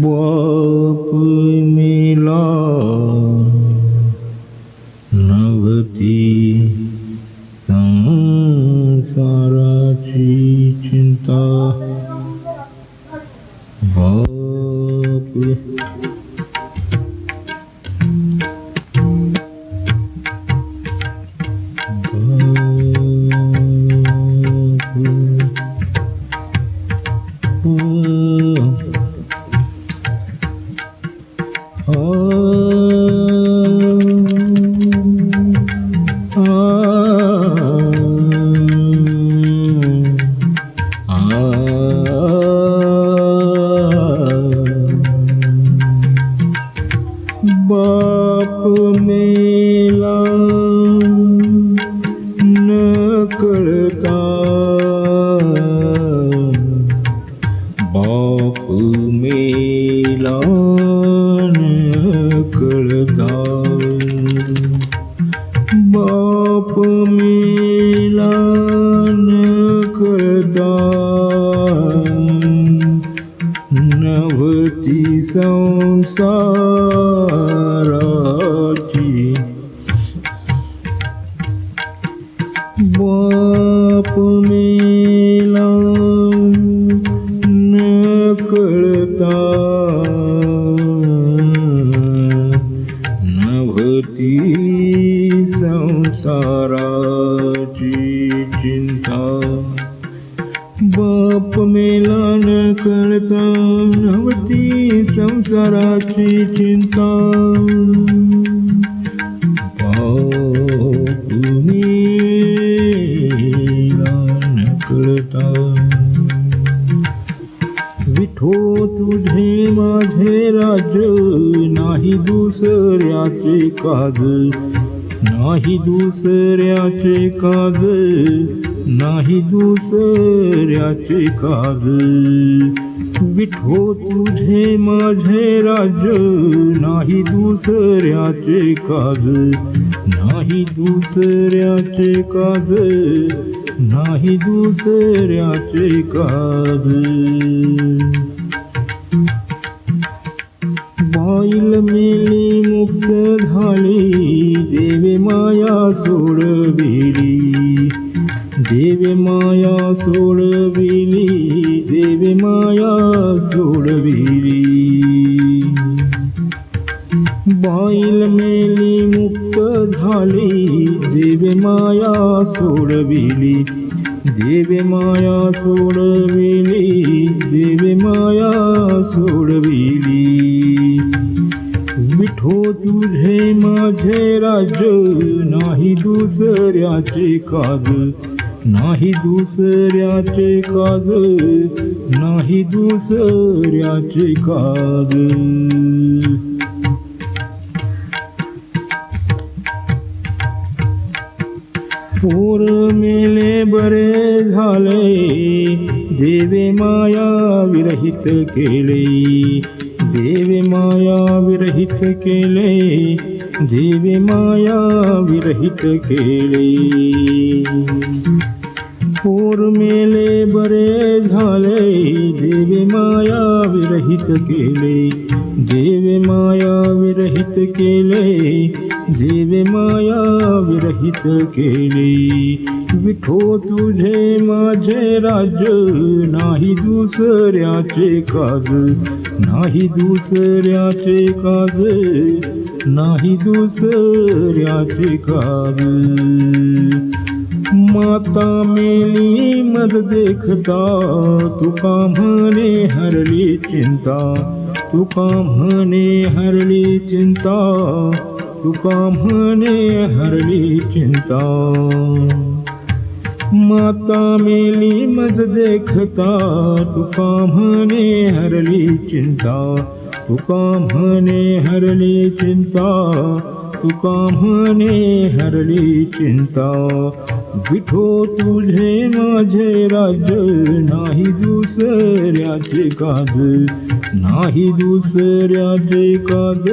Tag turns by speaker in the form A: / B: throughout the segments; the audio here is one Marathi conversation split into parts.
A: बाप मेला नवती संसाराची बाप मेला बाप करता. नवती नभती संसाराची चिंता. बाप मेला न करता नवती संसाराची चिंता. माझे राज नाही दुसऱ्याचे काज. नाही दुसऱ्याचे काज नाही दुसऱ्याचे काज. विठो तुझे माझे राज नाही दुसऱ्याचे काज. नाही दुसऱ्याचे काज नाही दुसऱ्याचे काज. माईल मेली मुक्त झाली. देवे माया सोडविली देवे माया सोडविली देवे माया सोडविली बाईल मेली मुक्त झाली. देवे माया सोडविली देवे माया सोडविली देवे माया सोडविली विठो तुझे माझे राज नाही दुसऱ्याचे काज. नाही दुसऱ्याचे काज नाही दुसऱ्याचे काज. पोर मेले बरे झाले देवे माया विरहित केले. देवे माया विरहित केले देवे माया विरहित केले. पोर मेले बरे झाले देवे माया विरहित केले. देवे माया विरहित केले देवे माया विरहित केले. विठो तुझे माझे राज नाही दुसऱ्याचे काज नाही दुसऱ्याचे काज नाही दुसऱ्याचे काज. माता मेली मद देखता तुका म्हणे हरली चिंता तुका म्हणे हरली चिंता तुका म्हणे हरली चिंता. माता मेली मज देखता तुका म्हणे हरली चिंता. तुका म्हणे हरली चिंता तुका म्हणे हरली चिंता. विठो तुझे माझे राज नाही दुसऱ्याचे काज. नाही दुसऱ्याचे काज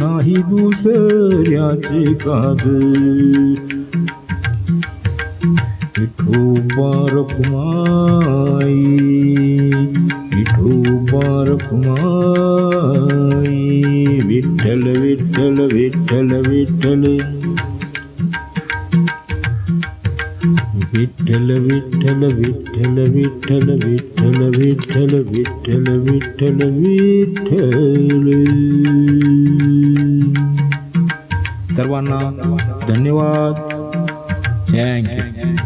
A: नाही दुसऱ्याचे काज. विठो कुमाई रखुमाई कुमाई विठ्ठल विठ्ठल विठ्ठल विठ्ठल। विठ्ठल विठ्ठल विठ्ठल विठ्ठल विठ्ठल विठ्ठल विठ्ठल विठ्ठल विठ्ठल। सर्वांना धन्यवाद। थँक्यू